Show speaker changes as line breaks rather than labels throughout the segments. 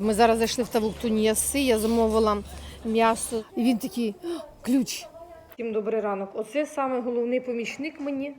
Ми зараз зайшли в тавук Туніаси, я замовила м'ясо. І він такий ключ. Всім добрий ранок. Оце саме головний помічник мені.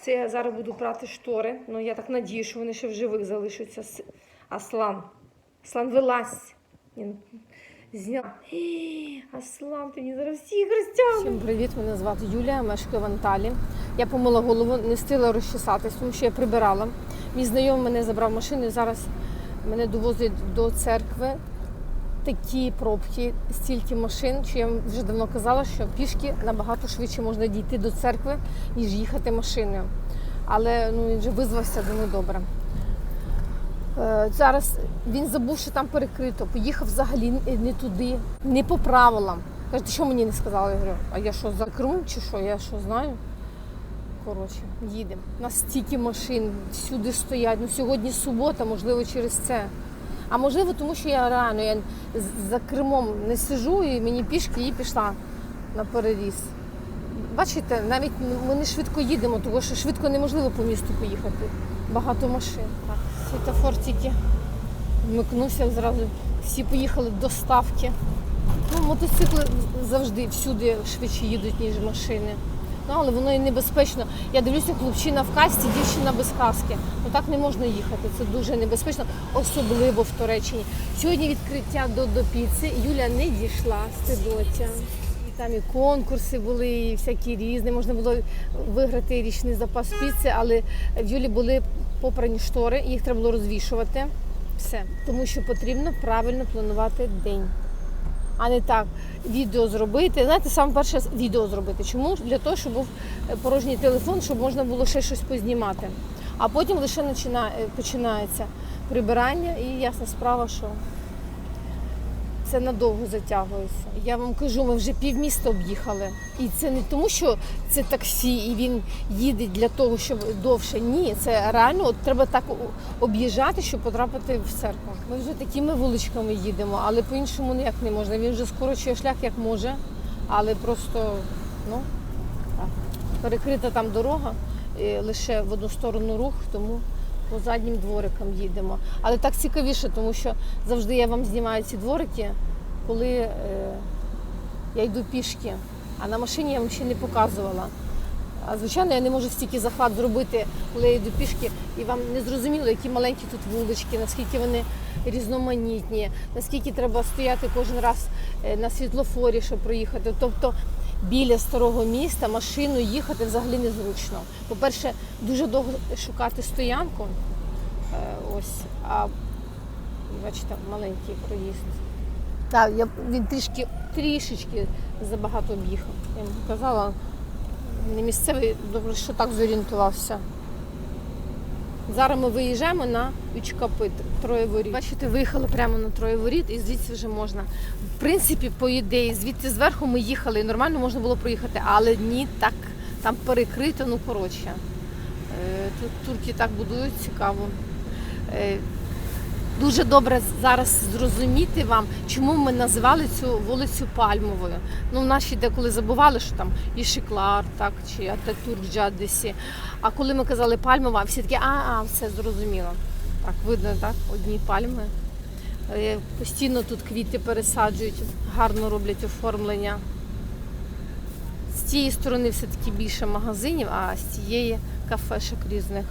Це я зараз буду прати штори. Ну я так надію, що вони ще в живих залишаться. Аслан. Аслан, вилазь. Він зняв. Аслан, ти мені зараз всіх розтягнув. Всім привіт, мене звати Юлія, мешкаю в Анталі. Я помила голову, не встигла розчесатись, тому що я прибирала. Мій знайомий мене забрав машину і зараз мене довозять до церкви. Такі пробки, стільки машин, що я вже давно казала, що пішки набагато швидше можна дійти до церкви, ніж їхати машиною. Але ну, він вже визвався, думаю, добре. Е, Зараз він забув, що там перекрито, поїхав взагалі не туди, не по правилам. Каже, ти що мені не сказала? Я говорю, а я що за Крум чи що? Я що знаю? Коротше, їдемо. Нас стільки машин, всюди стоять. Ну сьогодні субота, можливо, через це. А можливо, тому що я рано, я за кермом не сижу і мені пішки і пішла на переріз. Бачите, навіть ми не швидко їдемо, тому що швидко неможливо по місту поїхати. Багато машин. Так, світофор тільки вмикнувся зразу. Всі поїхали до ставки. Ну, мотоцикли завжди всюди швидше їдуть, ніж машини. Ну, але воно і небезпечно. Я дивлюся, хлопчина в касті, дівчина без каски. Ну так не можна їхати. Це дуже небезпечно, особливо в Туреччині. Сьогодні відкриття до, до піци. Юля не дійшла з Тедотя. Там і конкурси були, і всякі різні. Можна було виграти річний запас піци, але в Юлі були попрані штори, їх треба було розвішувати. Все. Тому що потрібно правильно планувати день а не так відео зробити. Знаєте, саме перше відео зробити. Чому? Для того, щоб був е, порожній телефон, щоб можна було ще щось познімати. А потім лише починає, починається прибирання і ясна справа, що це надовго затягується. Я вам кажу, ми вже півміста об'їхали. І це не тому, що це таксі, і він їде для того, щоб довше. Ні, це реально от треба так об'їжджати, щоб потрапити в церкву. Ми вже такими вуличками їдемо, але по-іншому ніяк не можна. Він вже скорочує шлях як може, але просто ну так. перекрита там дорога, і лише в одну сторону рух, тому по заднім дворикам їдемо. Але так цікавіше, тому що завжди я вам знімаю ці дворики, коли е, я йду пішки, а на машині я вам ще не показувала. А звичайно, я не можу стільки захват зробити, коли я йду пішки, і вам не зрозуміло, які маленькі тут вулички, наскільки вони різноманітні, наскільки треба стояти кожен раз е, на світлофорі, щоб проїхати. Тобто біля старого міста машину їхати взагалі незручно. По-перше, дуже довго шукати стоянку. Е, Ось, а бачите, маленький проїзд. Так, я, він трішки, трішечки забагато об'їхав. Я йому казала, не місцевий, добре, що так зорієнтувався. Зараз ми виїжджаємо на Ючкапит, Троєворіт. Бачите, виїхали прямо на Троєворіт і звідси вже можна. В принципі, по ідеї, звідти зверху ми їхали, і нормально можна було проїхати, але ні, так, там перекрито, ну коротше. Е, Тут турки так будують, цікаво. Дуже добре зараз зрозуміти вам, чому ми називали цю вулицю Пальмовою. Ну, наші деколи забували, що там Ішиклар, так, чи Ататюрк Джадесі. А коли ми казали Пальмова, всі такі, а, а, все зрозуміло. Так, видно, так, одні пальми. Е, Постійно тут квіти пересаджують, гарно роблять оформлення. З цієї сторони все-таки більше магазинів, а з цієї кафешок різних.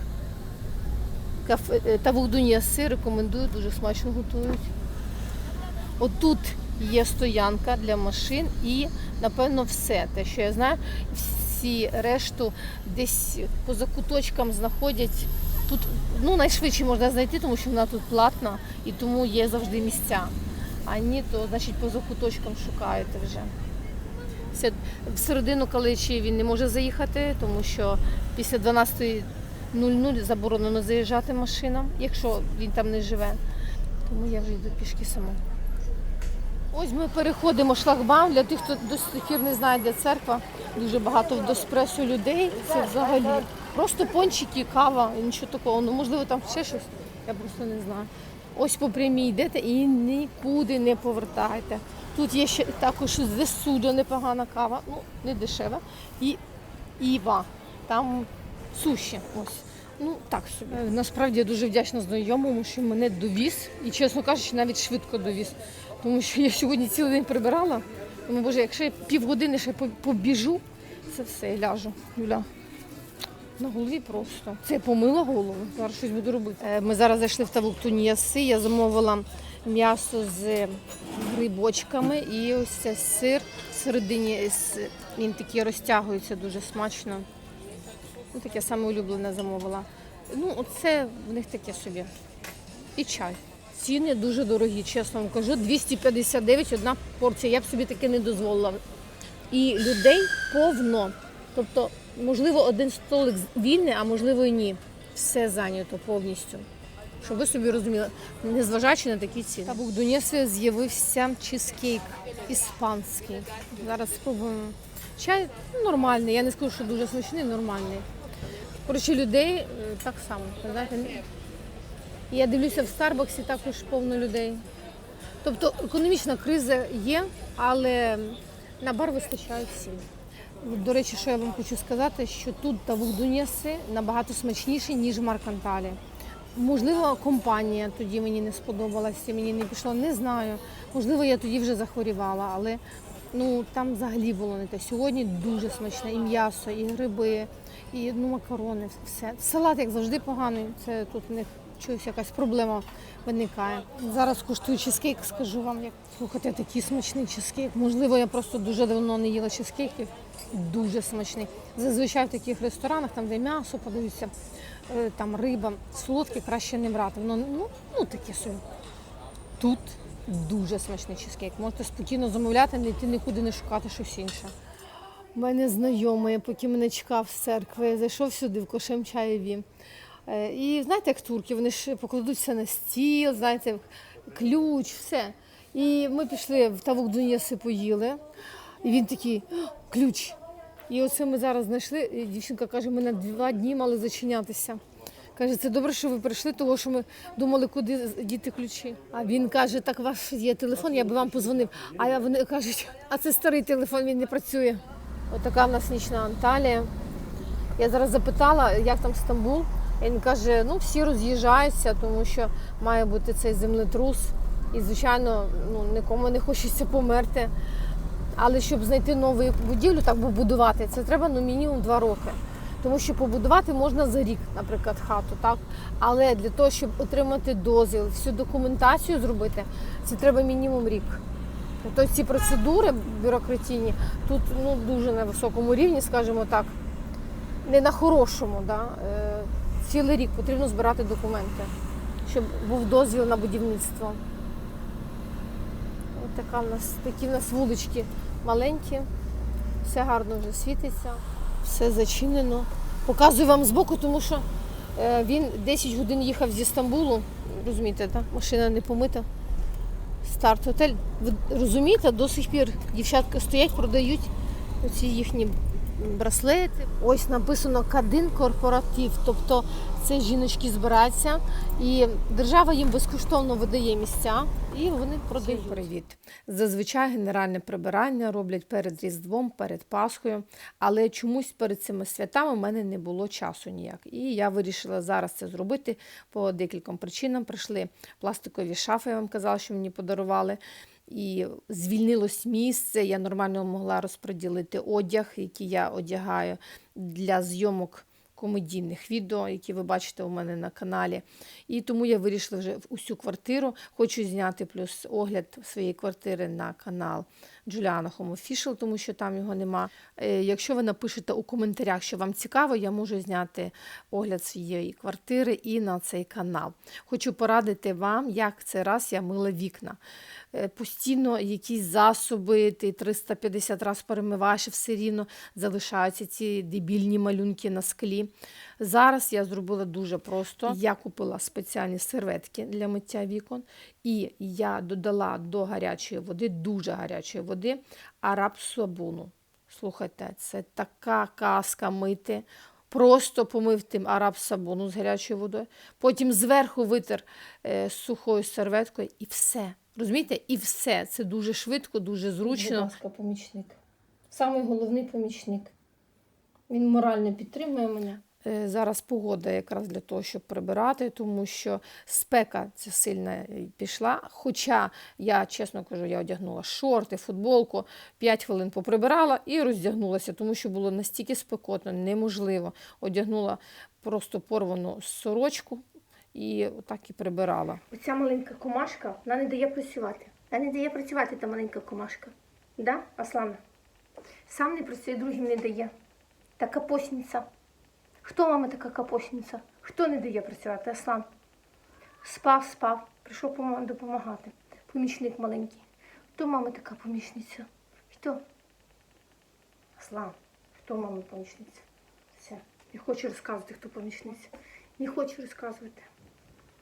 Е, Тавук Дуніаси рекомендую, дуже смачно готують. Отут є стоянка для машин і, напевно, все. Те, що я знаю, всі решту десь по закуточкам знаходять. Тут ну, найшвидше можна знайти, тому що вона тут платна і тому є завжди місця. А ні, то значить по закуточкам шукаєте вже. Все, всередину Каличі він не може заїхати, тому що після 12.00 заборонено заїжджати машинам, якщо він там не живе. Тому я вже йду пішки сама. Ось ми переходимо шлагбаум для тих, хто до сих пір не знає, де церква. Дуже багато в Доспресу людей. Це взагалі просто пончики, кава і нічого такого. Ну можливо там ще щось. Я просто не знаю. Ось по прямій йдете і нікуди не повертайте. Тут є ще також зесудо непогана кава, ну не дешева. І Іва. Там суші. Ось. Ну, так собі. Е, Насправді я дуже вдячна знайомому, що мене довіз. І, чесно кажучи, навіть швидко довіз. Тому що я сьогодні цілий день прибирала. Тому, боже, якщо я півгодини ще по- побіжу, це все, я ляжу. Юля. На голові просто. Це я помила голову. Зараз щось буду робити. Е, Ми зараз зайшли в тавук Туніаси. Я замовила м'ясо з грибочками і ось це сир всередині. Він такий розтягується дуже смачно. Ну, таке саме улюблене замовила. Ну, оце в них таке собі. І чай. Ціни дуже дорогі, чесно вам кажу. 259 одна порція. Я б собі таке не дозволила. І людей повно. Тобто, можливо, один столик вільний, а можливо і ні. Все зайнято повністю. Щоб ви собі розуміли, незважаючи на такі ціни. Та в Донєсі з'явився чизкейк іспанський. Зараз спробуємо. Чай нормальний. Я не скажу, що дуже смачний, нормальний. Коротше, людей е, так само. Знаєте, я дивлюся в Старбаксі також повно людей. Тобто економічна криза є, але на бар вистачає всім. До речі, що я вам хочу сказати, що тут тавук Дунєси набагато смачніший, ніж в Марканталі. Можливо, компанія тоді мені не сподобалася, мені не пішло, не знаю. Можливо, я тоді вже захворівала, але ну там взагалі було не те. Сьогодні дуже смачне і м'ясо, і гриби, і ну, макарони, все. Салат, як завжди, поганий. Це тут у них щось якась проблема виникає. Зараз куштую чизкейк, скажу вам, як слухайте, такий смачний чизкейк. Можливо, я просто дуже давно не їла чизкейків. Дуже смачний. Зазвичай в таких ресторанах, там, де м'ясо подаються, е, там риба, солодке краще не брати. Воно ну, ну таке собі. Тут дуже смачний чизкейк. Можете спокійно замовляти, не йти нікуди не шукати щось інше. У мене знайомий, поки мене чекав з церкви, зайшов сюди в Кошемчаєві. Е, І знаєте, як турки, вони ж покладуть все на стіл, знаєте, ключ, все. І ми пішли в Тавук Донєси поїли. І він такий, ключ. І оце ми зараз знайшли. І дівчинка каже, ми на два дні мали зачинятися. Каже, це добре, що ви прийшли, тому що ми думали, куди діти ключі. А він каже, так ваш є телефон, я би вам позвонив. А вони кажуть, а це старий телефон, він не працює. Отака в нас нічна Анталія. Я зараз запитала, як там Стамбул. Він каже, ну всі роз'їжджаються, тому що має бути цей землетрус. І, звичайно, ну, нікому не хочеться померти. Але щоб знайти нову будівлю, так би будувати, це треба ну, мінімум два роки. Тому що побудувати можна за рік, наприклад, хату, так? Але для того, щоб отримати дозвіл, всю документацію зробити, це треба мінімум рік. Тобто ці процедури бюрократійні тут ну, дуже на високому рівні, скажімо так, не на хорошому. Да? Е, цілий рік потрібно збирати документи, щоб був дозвіл на будівництво. Ось така в нас, такі в нас вулички маленькі, все гарно вже світиться, все зачинено. Показую вам збоку, тому що е, він 10 годин їхав зі Стамбулу. Розумієте, так? машина не помита. Старт готель. Ви розумієте, до сих пір дівчатка стоять, продають оці їхні браслети. Ось написано Кадин корпоратив. Тобто це жіночки збираються, і держава їм безкоштовно видає місця, і вони продають. Привіт. Зазвичай генеральне прибирання роблять перед Різдвом, перед Пасхою, але чомусь перед цими святами в мене не було часу ніяк. І я вирішила зараз це зробити по декільком причинам. Прийшли пластикові шафи, я вам казала, що мені подарували. І звільнилось місце, я нормально могла розподілити одяг, який я одягаю для зйомок комедійних відео, які ви бачите у мене на каналі. І тому я вирішила вже в усю квартиру. Хочу зняти плюс огляд своєї квартири на канал Джуліана Official, тому що там його нема. Е, Якщо ви напишете у коментарях, що вам цікаво, я можу зняти огляд своєї квартири і на цей канал. Хочу порадити вам, як цей раз я мила вікна. Е, Постійно якісь засоби, ти 350 разів перемиваєш, все рівно залишаються ці дебільні малюнки на склі. Зараз я зробила дуже просто. Я купила спеціальні серветки для миття вікон, і я додала до гарячої води, дуже гарячої води, араб-сабуну. Слухайте, це така казка мити. Просто помив тим араб-сабуну з гарячою водою, потім зверху витер е, сухою серветкою і все. Розумієте? І все. Це дуже швидко, дуже зручно. Будь ласка, помічник. Самий головний помічник. Він морально підтримує мене. Е, Зараз погода якраз для того, щоб прибирати, тому що спека ця сильна е, пішла. Хоча я, чесно кажу, я одягнула шорти, футболку, 5 хвилин поприбирала і роздягнулася, тому що було настільки спекотно, неможливо. Одягнула просто порвану сорочку і так і прибирала. Оця маленька комашка, вона не дає працювати. Вона не дає працювати, та маленька комашка. Да, Аслана? Сам не працює, другим не дає. Та капосниця. Хто мама така капосниця? Хто не дає працювати? Аслан. Спав, спав, прийшов допомагати. Помічник маленький. Хто мама така помічниця? Хто? Аслан. Хто мама помічниця? Все. Не хочу розказувати, хто помічниця. Не хочу розказувати.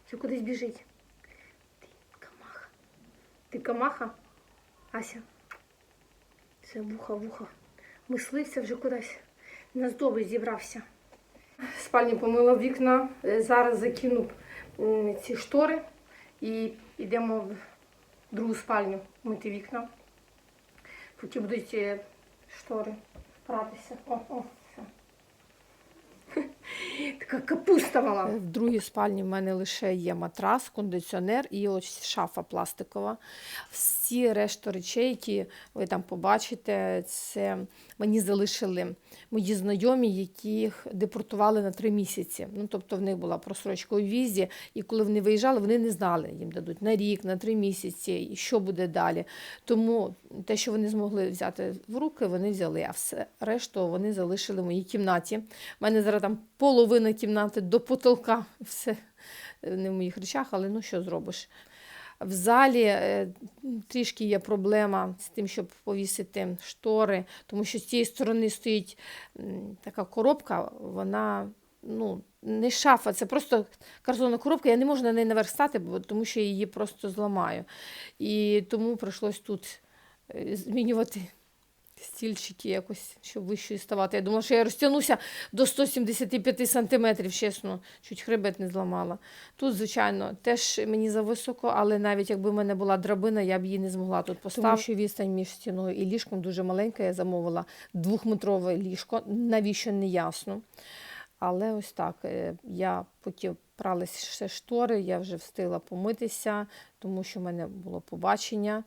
Це кудись біжить. Ти камаха. Ти камаха? Ася. Це вуха, вуха. Мислився вже кудись. На зібрався. Спальні помила вікна. Е, Зараз закину ці штори і йдемо в другу спальню мити вікна. Поки будуть е, штори пратися. О, о. Така капуста мала. В другій спальні в мене лише є матрас, кондиціонер і ось шафа пластикова. Всі решта речей, які ви там побачите, це мені залишили мої знайомі, яких депортували на три місяці. Ну, тобто в них була просрочка у візі, і коли вони виїжджали, вони не знали, їм дадуть на рік, на три місяці, і що буде далі. Тому те, що вони змогли взяти в руки, вони взяли, а все решту вони залишили в моїй кімнаті. У мене зараз там половина кімнати до потолка, все не в моїх речах, але ну що зробиш. В залі е, трішки є проблема з тим, щоб повісити штори, тому що з цієї сторони стоїть така коробка, вона ну, не шафа, це просто картонна коробка. Я не можу на неї наверх стати, тому що я її просто зламаю. І тому прийшлось тут е, змінювати стільчики якось, щоб вищою ставати. Я думала, що я розтягнуся до 175 сантиметрів, чесно, чуть хребет не зламала. Тут, звичайно, теж мені зависоко, але навіть якби в мене була драбина, я б її не змогла тут поставити. Тому що відстань між стіною і ліжком дуже маленька. Я замовила двохметрове ліжко, навіщо не ясно. Але ось так, е, я поки прались ще штори, я вже встигла помитися, тому що в мене було побачення.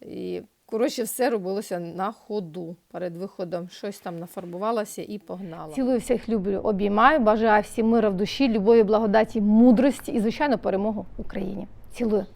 І, коротше, все робилося на ходу. Перед виходом щось там нафарбувалося і погнала. Цілую всіх люблю, обіймаю, бажаю всім мира в душі, любові, благодаті, мудрості і, звичайно, перемогу Україні. Цілую.